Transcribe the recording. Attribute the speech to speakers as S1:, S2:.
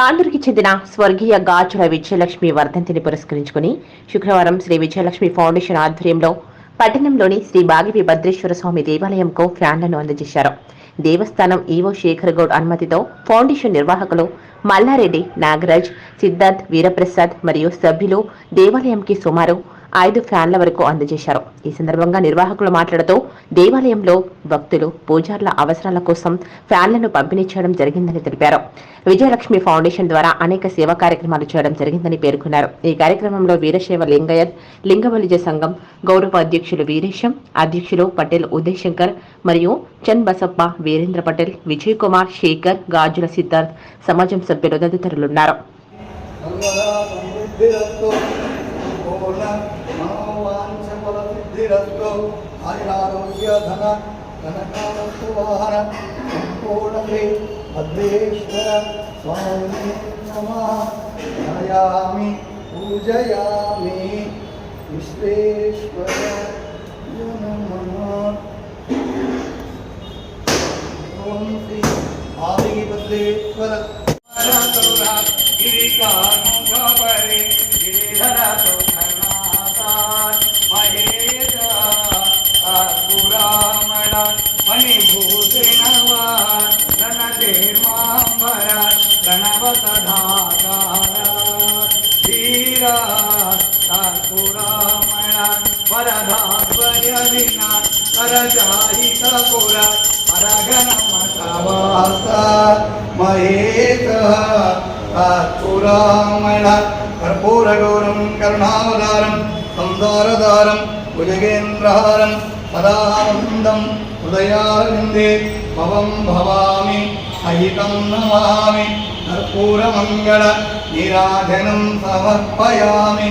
S1: తాండూరుకి చెందిన స్వర్గీయ గాజుల విజయలక్ష్మి వర్ధంతిని పురస్కరించుకుని శుక్రవారం శ్రీ విజయలక్ష్మి ఫౌండేషన్ ఆధ్వర్యంలో పట్టణంలోని శ్రీ బాగివి భద్రేశ్వర స్వామి దేవాలయంకు ఫ్యాన్లను అందజేశారు. దేవస్థానం ఈవో శేఖర్ గౌడ్ అనుమతితో ఫౌండేషన్ నిర్వాహకులు మల్లారెడ్డి నాగరాజ్ సిద్ధార్థ్ వీరప్రసాద్ మరియు సభ్యులు దేవాలయంకి సుమారు ఐదు ఫ్యాన్ల వరకు అందజేశారు. ఈ సందర్భంగా నిర్వాహకులు మాట్లాడుతూ దేవాలయంలో భక్తులు పూజార్ల అవసరాల కోసం ఫ్యాన్లను పంపిణీ చేయడం జరిగిందని తెలిపారు. విజయలక్ష్మి ఫౌండేషన్ ద్వారా అనేక సేవా కార్యక్రమాలు చేయడం జరిగిందని పేర్కొన్నారు. ఈ కార్యక్రమంలో వీరశైవ లింగయత్ లింగబలిజ సంఘం గౌరవ అధ్యక్షులు వీరేశం అధ్యక్షులు పటేల్ ఉదయ్ శంకర్ మరియు చంద్ బసప్ప వీరేంద్ర పటేల్ విజయ్ కుమార్ శేఖర్ గాజుల సిద్ధార్థ్ సమాజం సభ్యులు తదితరులున్నారు.
S2: भूल मनोवांछलसिद्धिरस्तु आयुरारोग्य धन धनकामस्तु वाहन सम्पूर्णते भद्रेश्वर स्वामी नमः। ध्यायामि पूजयामि, विश्वेश्वर ओम श्री आदि बद्रेश्वर गिरिका घरातो महेश तुरामळा मणी भूषणवा रणदेवांबरा प्रणवत धातारा धीरा तुरामळा वरधा स्वयविना करजाहित पुरा अरघनमतवासा महेश तुरामळा കർപ്പൂരഗൗരം കരുണാവതാരം സംസാരതാരം ഉലകേന്ദ്രഹാരം പദാനന്ദം ഹൃദയാരവിന്ദേ ഭവം ഭവാമി അയിതം നമാമി കർപ്പൂരമംഗള നിരാജനം സമർപ്പയാമി.